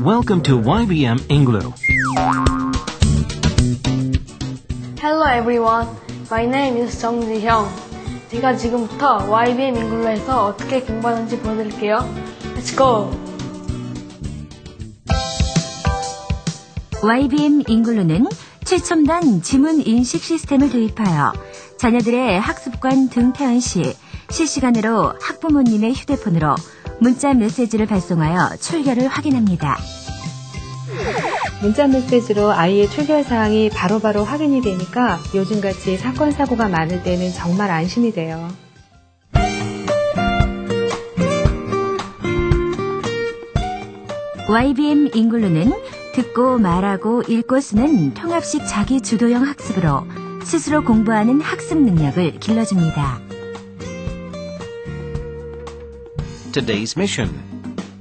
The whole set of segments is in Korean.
Welcome to YBM Inglu. Hello everyone. My name is 정지형. 제가 지금부터 YBM 잉글로에서 어떻게 공부하는지 보여드릴게요. Let's go! YBM 잉글루는 최첨단 지문 인식 시스템을 도입하여 자녀들의 학습관 등태원 시 실시간으로 학부모님의 휴대폰으로 문자 메시지를 발송하여 출결을 확인합니다. 문자 메시지로 아이의 출결 사항이 바로바로 확인이 되니까 요즘같이 사건 사고가 많을 때는 정말 안심이 돼요. YBM 잉글루는 듣고 말하고 읽고 쓰는 통합식 자기 주도형 학습으로 스스로 공부하는 학습 능력을 길러줍니다. Today's mission.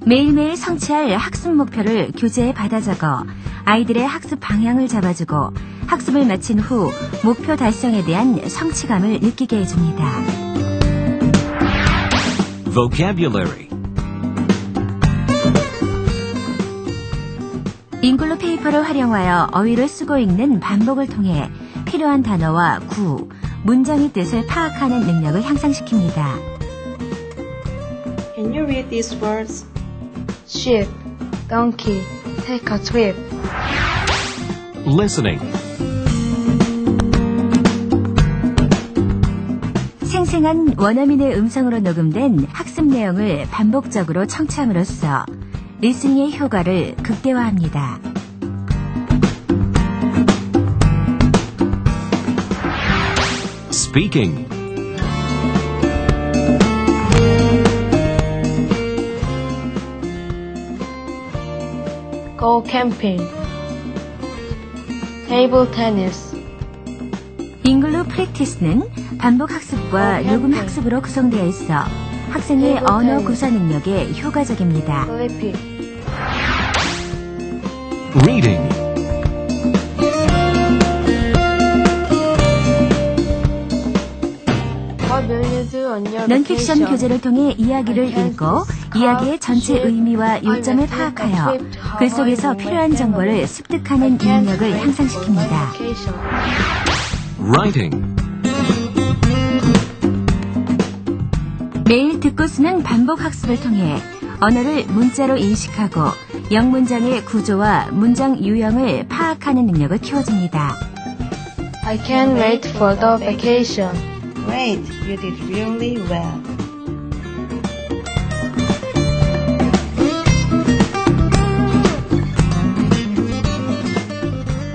매일매일 성취할 학습 목표를 교재에 받아 적어 아이들의 학습 방향을 잡아주고 학습을 마친 후 목표 달성에 대한 성취감을 느끼게 해줍니다. Vocabulary. 잉글로 페이퍼를 활용하여 어휘를 쓰고 읽는 반복을 통해 필요한 단어와 구, 문장의 뜻을 파악하는 능력을 향상시킵니다. Can you read these words? Sheep, donkey, take a trip. Listening. 생생한 원어민의 음성으로 녹음된 학습 내용을 반복적으로 청취함으로써 리스닝의 효과를 극대화합니다. Speaking. Go camping. Table tennis. 잉글로 프랙티스는 반복 학습과 녹음 학습으로 구성되어 있어 학생의 언어 구사 능력에 효과적입니다. Reading. 넌픽션? 교재를 통해 이야기를 읽고 이야기의 전체 의미와 요점을 파악하여 글 속에서 필요한 정보를 습득하는 능력을 향상시킵니다. Writing. 매일 듣고 쓰는 반복 학습을 통해 언어를 문자로 인식하고 영문장의 구조와 문장 유형을 파악하는 능력을 키워줍니다. I can't wait for the vacation. Great, you did really well.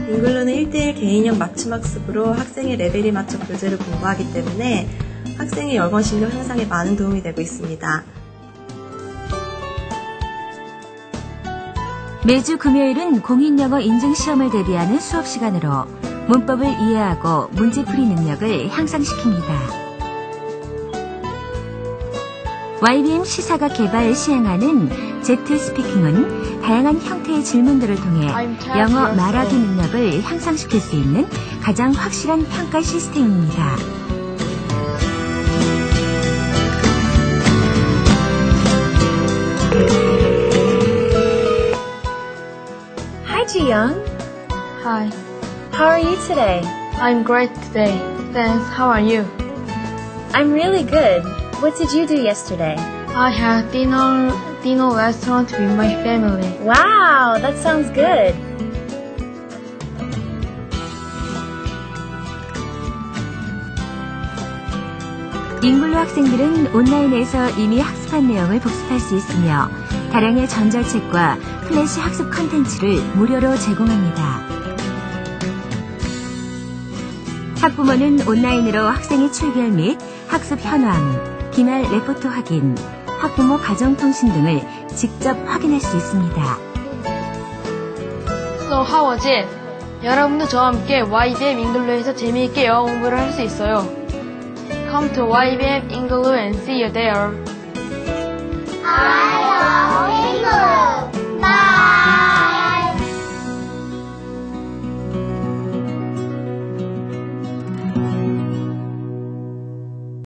잉글루는 1대1 개인형 맞춤 학습으로 학생의 레벨에 맞춰 교재를 공부하기 때문에 학생의 영어실력 향상에 많은 도움이 되고 있습니다. 매주 금요일은 공인영어 인증시험을 대비하는 수업 시간으로 문법을 이해하고 문제풀이 능력을 향상시킵니다. YBM 시사가 개발 시행하는 Z 스피킹은 다양한 형태의 질문들을 통해 영어 말하기 능력을 향상시킬 수 있는 가장 확실한 평가 시스템입니다. Hi, Ji-young. Hi. How are you today? I'm great today. Thanks. How are you? I'm really good. What did you do yesterday? I had dinner dinner restaurant with my family. Wow, that sounds good. 잉글로 학생들은 온라인에서 이미 학습한 내용을 복습할 수 있으며 다량의 전자책과 플래시 학습 컨텐츠를 무료로 제공합니다. 학부모는 온라인으로 학생의 출결 및 학습 현황, 기말 레포트 확인, 학부모 가정통신 등을 직접 확인할 수 있습니다. So how was it? 여러분도 저와 함께 YBM 잉글로에서 재미있게 영어 공부를 할 수 있어요. Come to YBM Inglu and see you there.